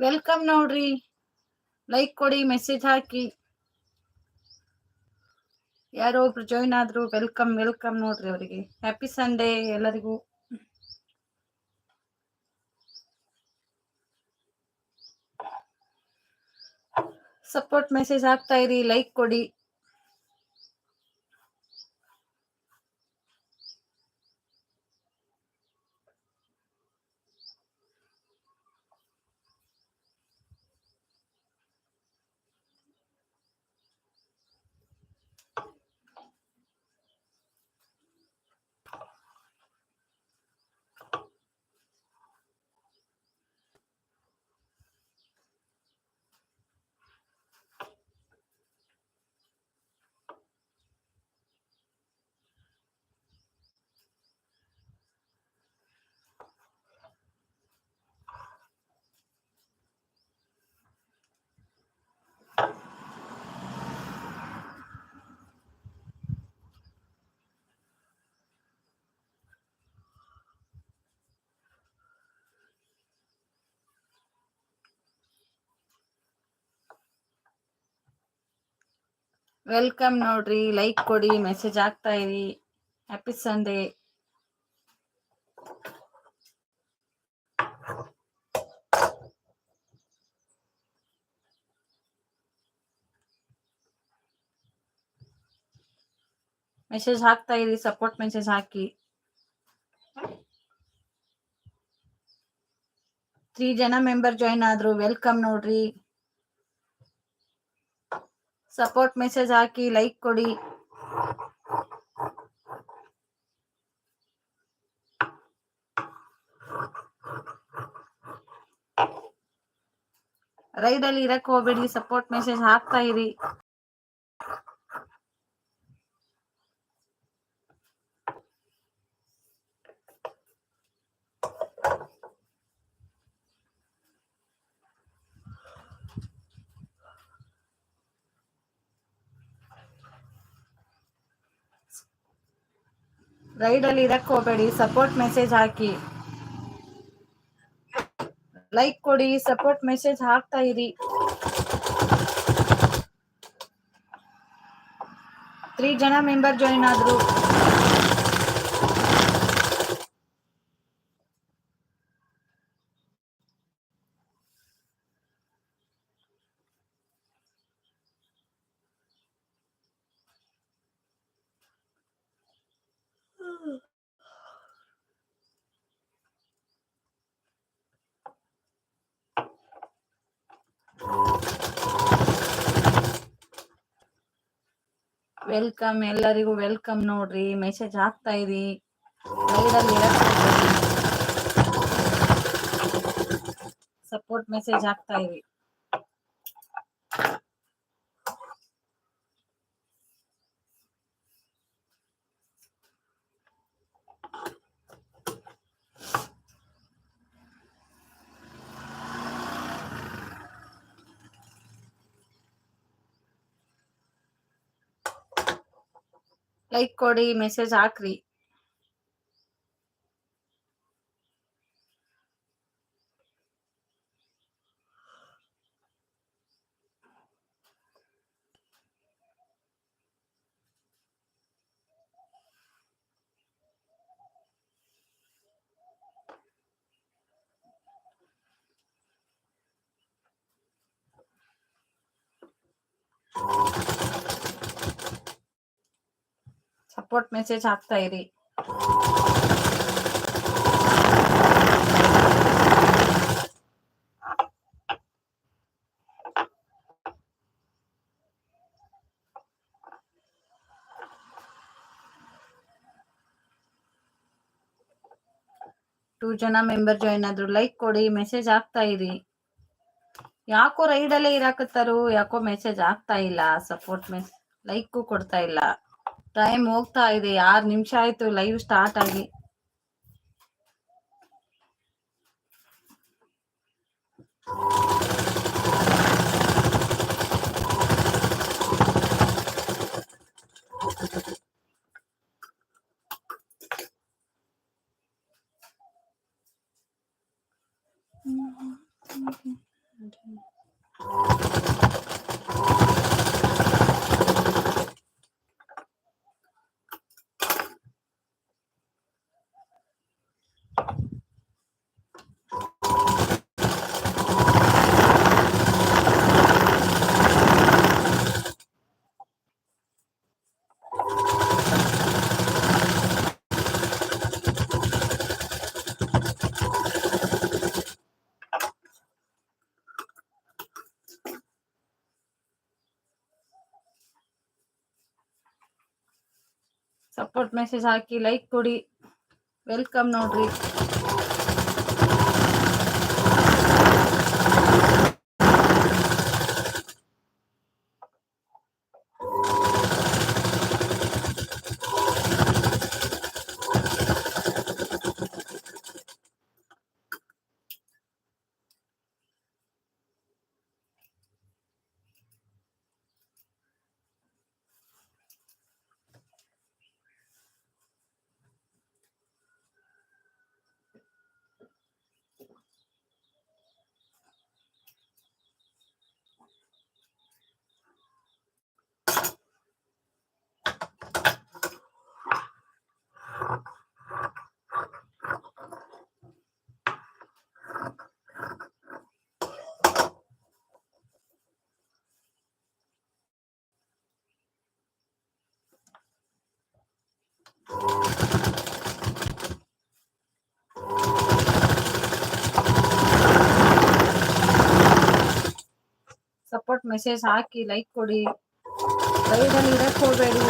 Welcome ನೋಡ್ರಿ. Like ಕೊಡಿ message ಹಾಕಿ. ಯಾರೋ ಒಬ್ರು ಜಾಯಿನ್ ಆದ್ರು ವೆಲ್ಕಮ್ ವೆಲ್ಕಮ್ ನೋಡ್ರಿ ಅವರಿಗೆ. ಹ್ಯಾಪಿ ಸಂಡೇ ಎಲ್ಲರಿಗೂ. ಸಪೋರ್ಟ್ ಮೆಸೇಜ್ ಹಾಕ್ತಾ ಇರಿ ಲೈಕ್ ಕೊಡಿ. ವೆಲ್ಕಮ್ ನೋಡ್ರಿ ಲೈಕ್ ಕೊಡಿ ಮೆಸೇಜ್ ಹಾಕ್ತಾ ಇರಿ ಹ್ಯಾಪಿ ಸಂಡೇ ಮೆಸೇಜ್ ಹಾಕ್ತಾ ಇರಿ ಸಪೋರ್ಟ್ ಮೆಸೇಜ್ ಹಾಕಿ ತ್ರೀ ಜನ ಮೆಂಬರ್ ಜಾಯಿನ್ ಆದ್ರು ವೆಲ್ಕಮ್ ನೋಡ್ರಿ ಸಪೋರ್ಟ್ ಮೆಸೇಜ್ ಹಾಕಿ ಲೈಕ್ ಕೊಡಿ. ರೈಡಲ್ಲಿ ಇರಕ್ ಹೋಗ್ಬೇಡಿ ಸಪೋರ್ಟ್ ಮೆಸೇಜ್ ಹಾಕ್ತಾ ಇರಿ. ರೈಡ್ ಅಲ್ಲಿ ಇರಕ್ ಹೋಗ್ಬೇಡಿ. ಸಪೋರ್ಟ್ ಮೆಸೇಜ್ ಹಾಕಿ. ಲೈಕ್ ಕೊಡಿ ಸಪೋರ್ಟ್ ಮೆಸೇಜ್ ಹಾಕ್ತಾ ಇರಿ. ತ್ರೀ ಜನ ಮೆಂಬರ್ ಜಾಯಿನ್ ಆದ್ರು. ವೆಲ್ಕಮ್ ಎಲ್ಲರಿಗೂ ವೆಲ್ಕಮ್ ನೋಡ್ರಿ. ಮೆಸೇಜ್ ಹಾಕ್ತಾ ಇರಿ ಸಪೋರ್ಟ್ ಮೆಸೇಜ್ ಹಾಕ್ತಾ ಇರಿ ಲೈಕ್ ಕೊಡಿ ಮೆಸೇಜ್ ಹಾಕ್ರಿ ಸಪೋರ್ಟ್ ಮೆಸೇಜ್ ಹಾಕ್ತಾ ಇರಿ ಟೂ ಜನ ಮೆಂಬರ್ ಜಾಯಿನ್ ಆದ್ರು ಲೈಕ್ ಕೊಡಿ ಮೆಸೇಜ್ ಹಾಕ್ತಾ ಇರಿ ಯಾಕೋ ರೈಡಲ್ಲೇ ಇರಾಕತ್ತಾರು ಯಾಕೋ ಮೆಸೇಜ್ ಆಗ್ತಾ ಇಲ್ಲ ಸಪೋರ್ಟ್ ಮೆಸ್ ಲೈಕ್ ಕೊಡ್ತಾ ಇಲ್ಲ ಟೈಮ್ ಹೋಗ್ತಾ ಇದೆ ಆರು ನಿಮಿಷ ಆಯ್ತು ಲೈವ್ ಸ್ಟಾರ್ಟ್ ಆಗಿ ಸಪೋರ್ಟ್ ಮೆಸೇಜ್ ಹಾಕಿ ಲೈಕ್ ಕೊಡಿ ವೆಲ್ಕಮ್ ನೋಡ್ರಿ ಮೆಸೇಜ್ ಹಾಕಿ ಲೈಕ್ ಕೊಡಿ. ಲೈವ್ ಅಲ್ಲಿ ಇರಕ್ ಹೋಗಬೇಡಿ.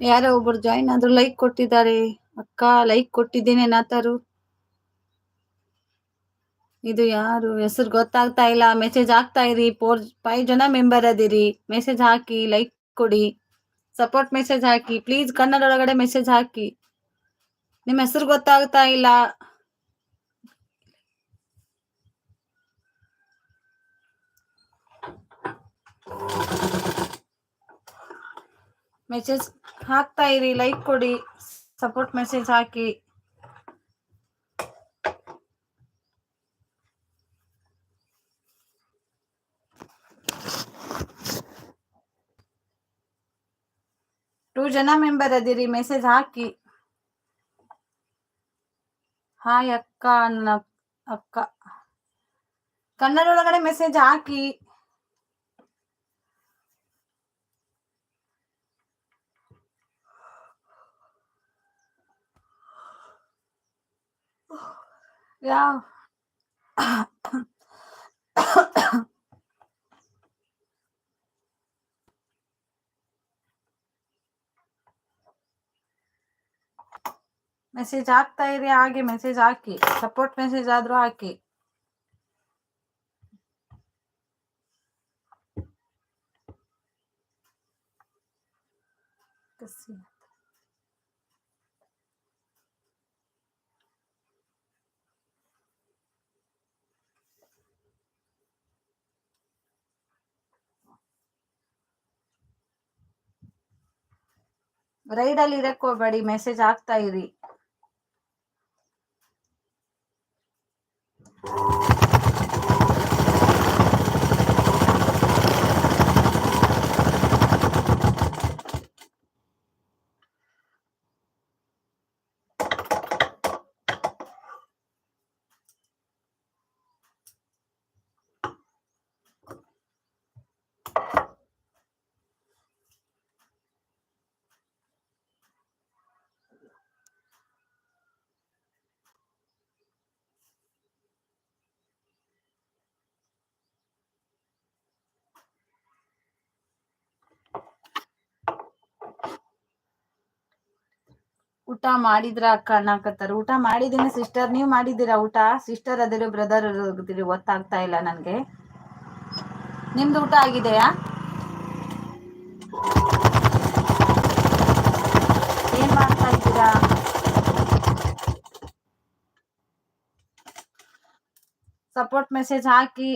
ಯಾರೋ ಒಬ್ರು ಜಾಯಿನ್ ಆದ್ರು ಲೈಕ್ ಕೊಟ್ಟಿದ್ದಾರೆ. ಅಕ್ಕ ಲೈಕ್ ಕೊಟ್ಟಿದ್ದೀನಿ ನಾತಾರು. ಇದು ಯಾರು? ಹೆಸರು ಗೊತ್ತಾಗ್ತಾ ಇಲ್ಲ. ಮೆಸೇಜ್ ಹಾಕ್ತಾ ಇರಿ. ಫೋರ್ ಫೈವ್ ಜನ ಮೆಂಬರ್ ಅದಿರಿ. ಮೆಸೇಜ್ ಹಾಕಿ ಲೈಕ್ ಕೊಡಿ. ಸಪೋರ್ಟ್ ಮೆಸೇಜ್ ಹಾಕಿ. ಪ್ಲೀಸ್ ಕನ್ನಡ ಒಳಗಡೆ ಮೆಸೇಜ್ ಹಾಕಿ. ನಿಮ್ಮ ಹೆಸರು ಗೊತ್ತಾಗ್ತಾ ಇಲ್ಲ. ಮೆಸೇಜ್ ಹಾಕ್ತಾ ಇರಿ ಲೈಕ್ ಕೊಡಿ ಸಪೋರ್ಟ್ ಮೆಸೇಜ್ ಹಾಕಿ. ಟೂ ಜನ ಮೆಂಬರ್ ಅದಿರಿ ಮೆಸೇಜ್ ಹಾಕಿ. ಹಾಯ್ ಅಕ್ಕ ಅಕ್ಕ. ಕನ್ನಡ ಒಳಗಡೆ ಮೆಸೇಜ್ ಹಾಕಿ. ಯಾವ ಮೆಸೇಜ್ ಹಾಕ್ತಾ ಇರಿ ಹಾಗೆ ಮೆಸೇಜ್ ಹಾಕಿ ಸಪೋರ್ಟ್ ಮೆಸೇಜ್ ಆದ್ರೂ ಹಾಕಿ ರೈಡ್ ಅಲ್ಲಿ ಇರಕ್ ಹೋಗ್ಬೇಡಿ ಮೆಸೇಜ್ ಆಗ್ತಾ ಇರಿ. ಊಟ ಮಾಡಿದ್ರ ಅಕ್ಕ ಅಣ್ಣಾಕತ್ತಾರ ಊಟ ಮಾಡಿದೀನಿ ಸಿಸ್ಟರ್ ನೀವ್ ಮಾಡಿದ್ದೀರಾ ಊಟ? ಸಿಸ್ಟರ್ ಅದಿರೋ ಬ್ರದರ್ ಅದಿರಿ ಗೊತ್ತಾಗ್ತಾ ಇಲ್ಲ ನನ್ಗೆ. ನಿಮ್ದು ಊಟ ಆಗಿದೆಯಾ? ಏನ್ ಮಾಡ್ತಾ ಇದ್ದೀರಾ? ಸಪೋರ್ಟ್ ಮೆಸೇಜ್ ಹಾಕಿ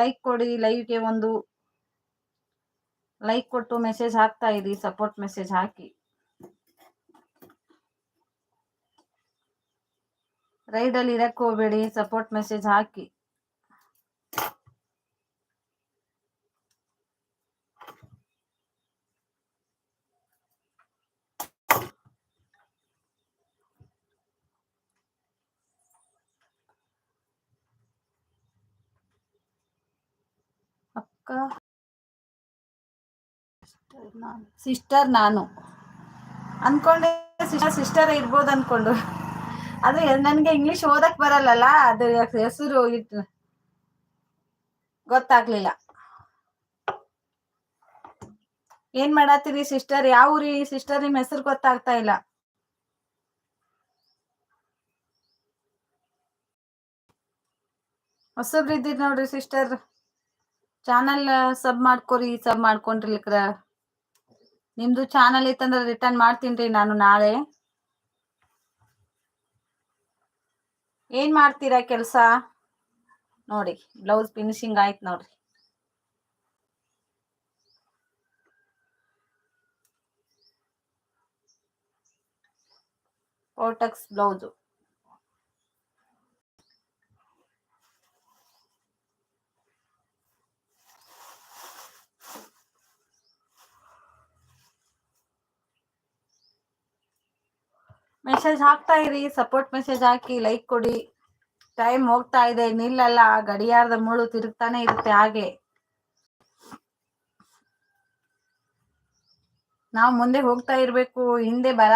ಲೈಕ್ ಕೊಡಿ ಲೈವ್ಗೆ ಒಂದು ಲೈಕ್ ಕೊಟ್ಟು ಮೆಸೇಜ್ ಹಾಕ್ತಾ ಇರಿ ಸಪೋರ್ಟ್ ಮೆಸೇಜ್ ಹಾಕಿ. ರೈಡಲ್ಲಿ ಇರಕ್ಕೆ ಹೋಗ್ಬೇಡಿ ಸಪೋರ್ಟ್ ಮೆಸೇಜ್ ಹಾಕಿ ಅಕ್ಕ ಸಿಸ್ಟರ್ ನಾನು ಅನ್ಕೊಂಡೆ ಸಿಸ್ಟರ್ ಸಿಸ್ಟರ್ ಇರ್ಬೋದು ಅನ್ಕೊಂಡು ಅದು ನನಗೆ ಇಂಗ್ಲಿಷ್ ಓದಕ್ ಬರಲ್ಲಲ್ಲ, ಅದು ಹೆಸರು ಗೊತ್ತಾಗ್ಲಿಲ್ಲ. ಏನ್ ಮಾಡತ್ತೀರಿ ಸಿಸ್ಟರ್ ಯಾವ ಊರಿ ಸಿಸ್ಟರ್ ನಿಮ್ ಹೆಸರು ಗೊತ್ತಾಗ್ತಾ ಇಲ್ಲ. ಹೊಸಬ್ರಿದ್ದೀರಿ ನೋಡ್ರಿ ಸಿಸ್ಟರ್ ಚಾನಲ್ ಸಬ್ ಮಾಡ್ಕೊರಿ ಸಬ್ ಮಾಡ್ಕೊಂಡ್ರಿಲಿಕ್ರ. ನಿಮ್ದು ಚಾನಲ್ ಇತ್ತಂದ್ರೆ ರಿಟರ್ನ್ ಮಾಡ್ತೀನಿ ನಾನು ನಾಳೆ. ಏನ್ ಮಾಡ್ತೀರಾ ಕೆಲಸ? ನೋಡಿ ಬ್ಲೌಸ್ ಫಿನಿಶಿಂಗ್ ಆಯ್ತು ನೋಡ್ರಿ. ಓಟಕ್ಸ್ ಬ್ಲೌಸು ಮೆಸೇಜ್ ಹಾಕ್ತಾ ಇರಿ ಸಪೋರ್ಟ್ ಮೆಸೇಜ್ ಹಾಕಿ ಲೈಕ್ ಕೊಡಿ. ಟೈಮ್ ಹೋಗ್ತಾ ಇದೆ, ನಿಲ್ಲಲ್ಲ, ಗಡಿಯಾರದ ಮುಳು ತಿರುಗ್ತಾನೆ ಇರುತ್ತೆ ಹಾಗೆ. ನಾವು ಮುಂದೆ ಹೋಗ್ತಾ ಇರ್ಬೇಕು, ಹಿಂದೆ ಬರ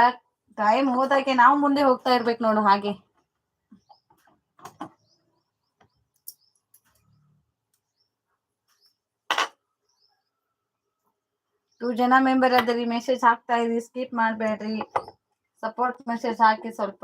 ಟೈಮ್ ಹೋದಾಗೆ ನಾವು ಮುಂದೆ ಹೋಗ್ತಾ ಇರ್ಬೇಕು ನೋಡು ಹಾಗೆ. ಟೂ ಜನ ಮೆಂಬರ್ ಅದರಿ ಮೆಸೇಜ್ ಹಾಕ್ತಾ ಇದ್ರಿ ಸ್ಕಿಪ್ ಮಾಡಬೇಡ್ರಿ. ಸಪೋರ್ಟ್ ಮೆಸೇಜ್ ಹಾಕಿ ಸ್ವಲ್ಪ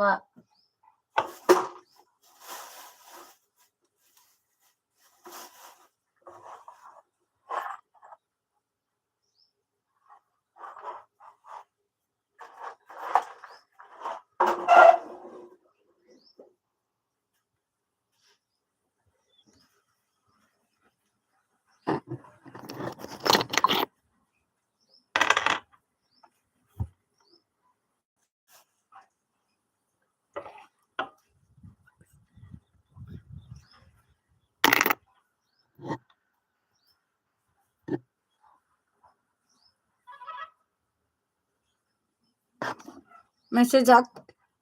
ಮೆಸೇಜ್ ಹಾಕಿ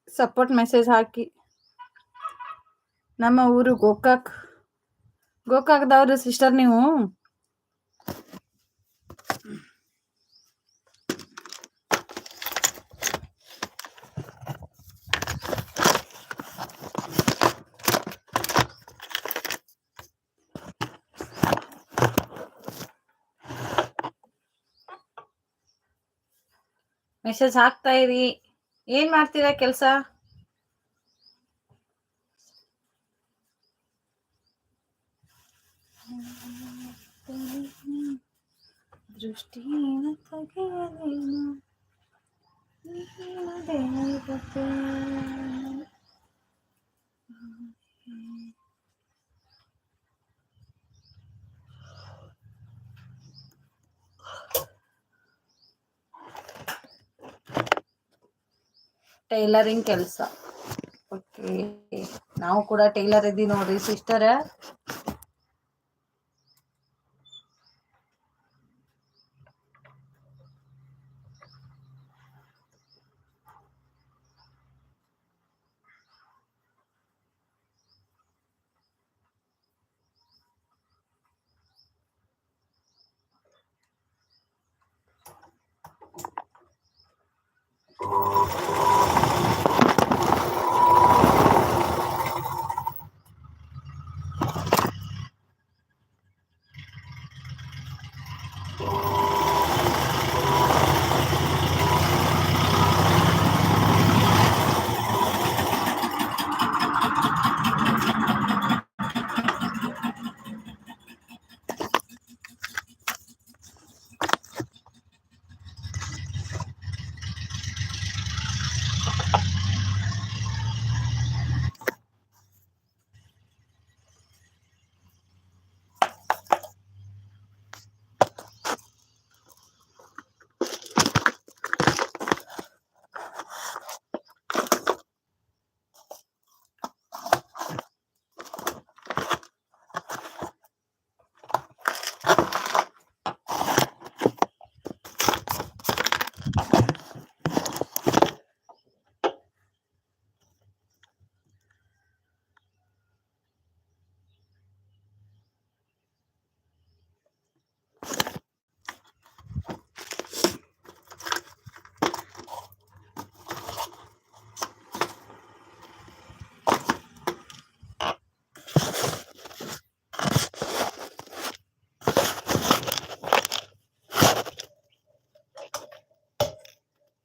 ಸಪೋರ್ಟ್ ಮೆಸೇಜ್ ಹಾಕಿ ನಮ್ಮ ಊರು ಗೋಕಾಕ್ ಗೋಕಾಕ್ದವ್ರು ಸಿಸ್ಟರ್ ನೀವು ಮೆಸೇಜ್ ಹಾಕ್ತಾ ಇರಿ ಏನ್ ಮಾಡ್ತೀರಾ ಕೆಲಸ ದೃಷ್ಟಿ ತೆಗೆಯಲೇನು ದೇವತೆ. ಟೈಲರಿಂಗ್ ಕೆಲಸ. ಓಕೆ. ನಾವು ಕೂಡ ಟೈಲರ್ ಇದ್ದೀವಿ ನೋಡ್ರಿ ಸಿಸ್ಟರ್.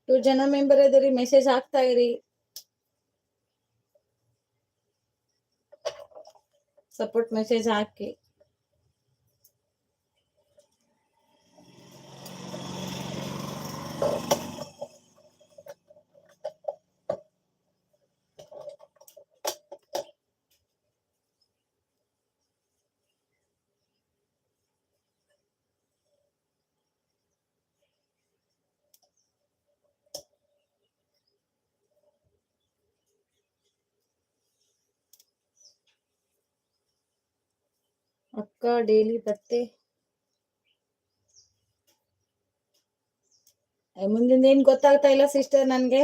ಜನ ಮೆಂಬರ್ ಅದರಿ ಮೆಸೇಜ್ ಹಾಕ್ತಾ ಇರಿ ಸಪೋರ್ಟ್ ಮೆಸೇಜ್ ಹಾಕಿ ಡೈಲಿ ಬತ್ತೆ ಮುಂದಿನ ಏನ್ ಗೊತ್ತಾಗ್ತಾ ಇಲ್ಲ ಸಿಸ್ಟರ್ ನನ್ಗೆ.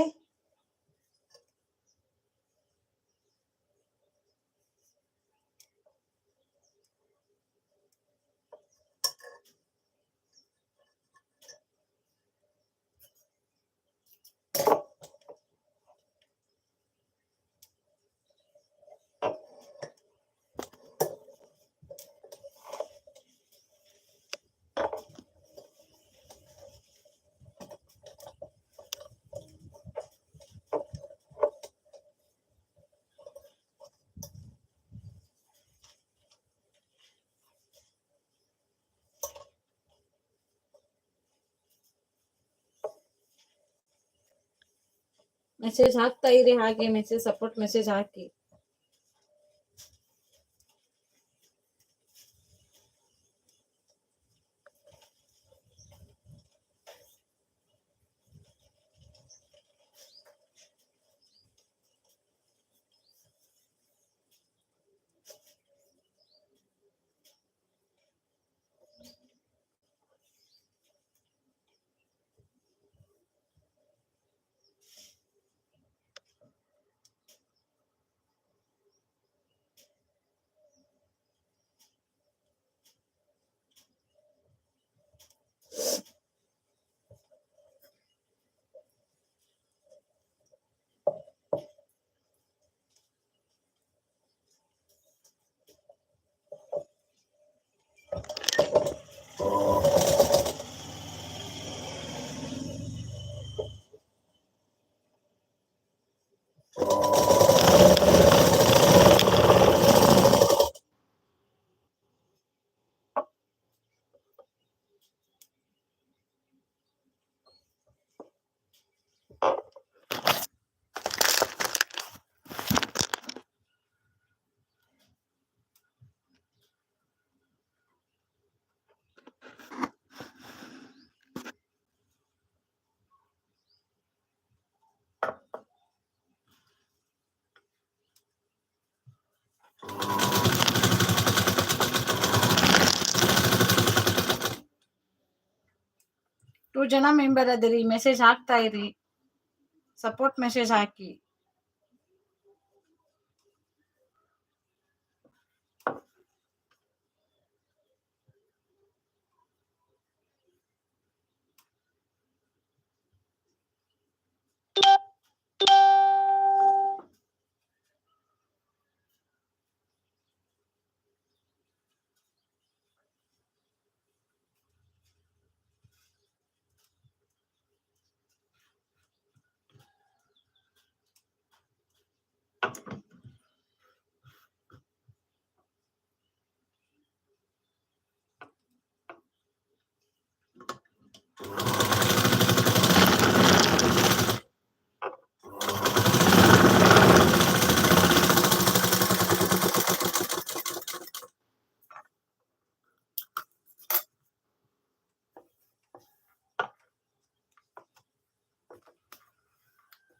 ಮೆಸೇಜ್ ಹಾಕ್ತಾ ಇರಿ ಹಾಗೆ ಮೆಸೇಜ್ ಸಪೋರ್ಟ್ ಮೆಸೇಜ್ ಹಾಕಿ ಜನ ಮೆಂಬರ್ ಅದರಿ ಮೆಸೇಜ್ ಹಾಕ್ತಾ ಇರಿ ಸಪೋರ್ಟ್ ಮೆಸೇಜ್ ಹಾಕಿ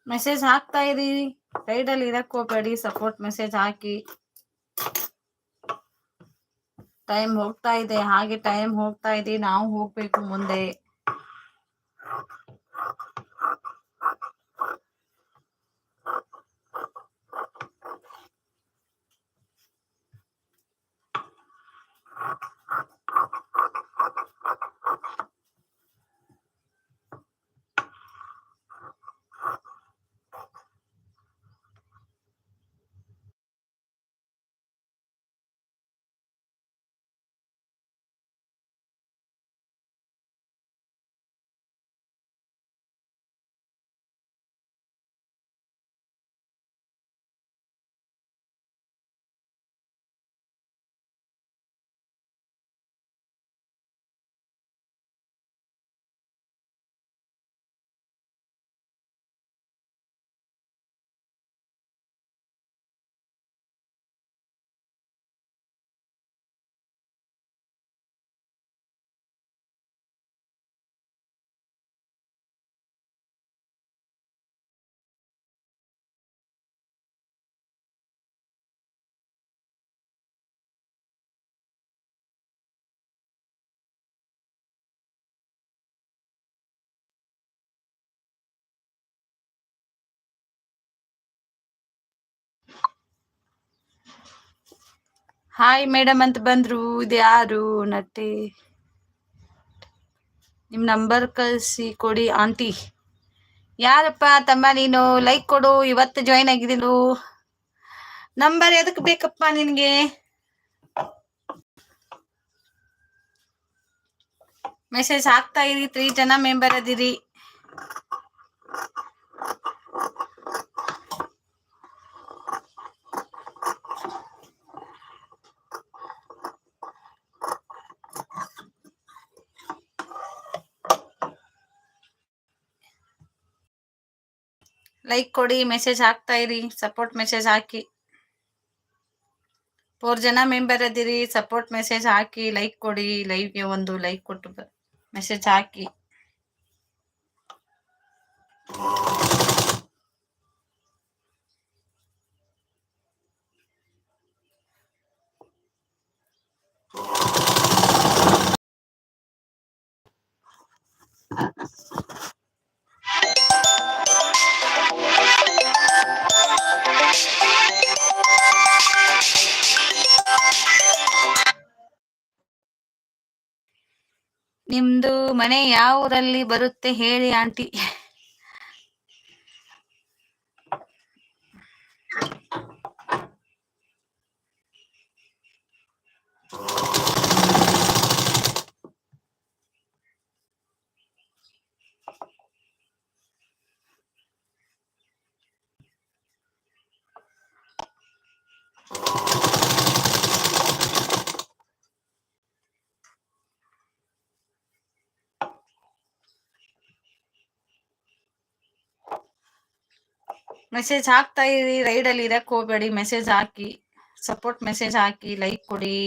మెసేజ్ హాక్తా ఇది ರೈಡ್ ಅಲ್ಲಿ ಇರಕ್ ಹೋಗ್ಬೇಡಿ ಸಪೋರ್ಟ್ ಮೆಸೇಜ್ ಹಾಕಿ ಟೈಮ್ ಹೋಗ್ತಾ ಇದೆ ಹಾಗೆ ಟೈಮ್ ಹೋಗ್ತಾ ಇದೆ ನಾವು ಹೋಗ್ಬೇಕು ಮುಂದೆ ಹಾಯ್ ಮೇಡಮ್ ಅಂತ ಬಂದ್ರು. ಇದು ಯಾರು? ನಟಿ. ನಿಮ್ ನಂಬರ್ ಕಳಿಸಿ ಕೊಡಿ ಆಂಟಿ ಯಾರಪ್ಪ ತಮ್ಮ ನೀನು? ಲೈಕ್ ಕೊಡು. ಇವತ್ತು ಜಾಯಿನ್ ಆಗಿದ್ದೀನು. ನಂಬರ್ ಎದಕ್ ಬೇಕಪ್ಪ ನಿನ್ಗೆ? ಮೆಸೇಜ್ ಹಾಕ್ತಾ ಇರಿ. ತ್ರೀ ಜನ ಮೆಂಬರ್ ಅದಿರಿ. ಲೈಕ್ ಕೊಡಿ ಮೆಸೇಜ್ ಹಾಕ್ತಾ ಇರಿ ಸಪೋರ್ಟ್ ಮೆಸೇಜ್ ಹಾಕಿ. ಫೋರ್ ಜನ ಮೆಂಬರ್ ಅದಿರಿ ಸಪೋರ್ಟ್ ಮೆಸೇಜ್ ಹಾಕಿ ಲೈಕ್ ಕೊಡಿ ಲೈವ್ಗೆ ಒಂದು ಲೈಕ್ ಕೊಟ್ಟು ಮೆಸೇಜ್ ಹಾಕಿ. ನಿಮ್ದು ಮನೆ ಯಾವ ಊರಲ್ಲಿ ಬರುತ್ತೆ ಹೇಳಿ ಆಂಟಿ. ಮೆಸೇಜ್ ಹಾಕ್ತಾ ಇರಿ ರೈಡ್ ಅಲ್ಲಿ ಇರಕ್ ಹೋಗ್ಬೇಡಿ. ಮೆಸೇಜ್ ಹಾಕಿ ಸಪೋರ್ಟ್ ಮೆಸೇಜ್ ಹಾಕಿ ಲೈಕ್ ಕೊಡಿ.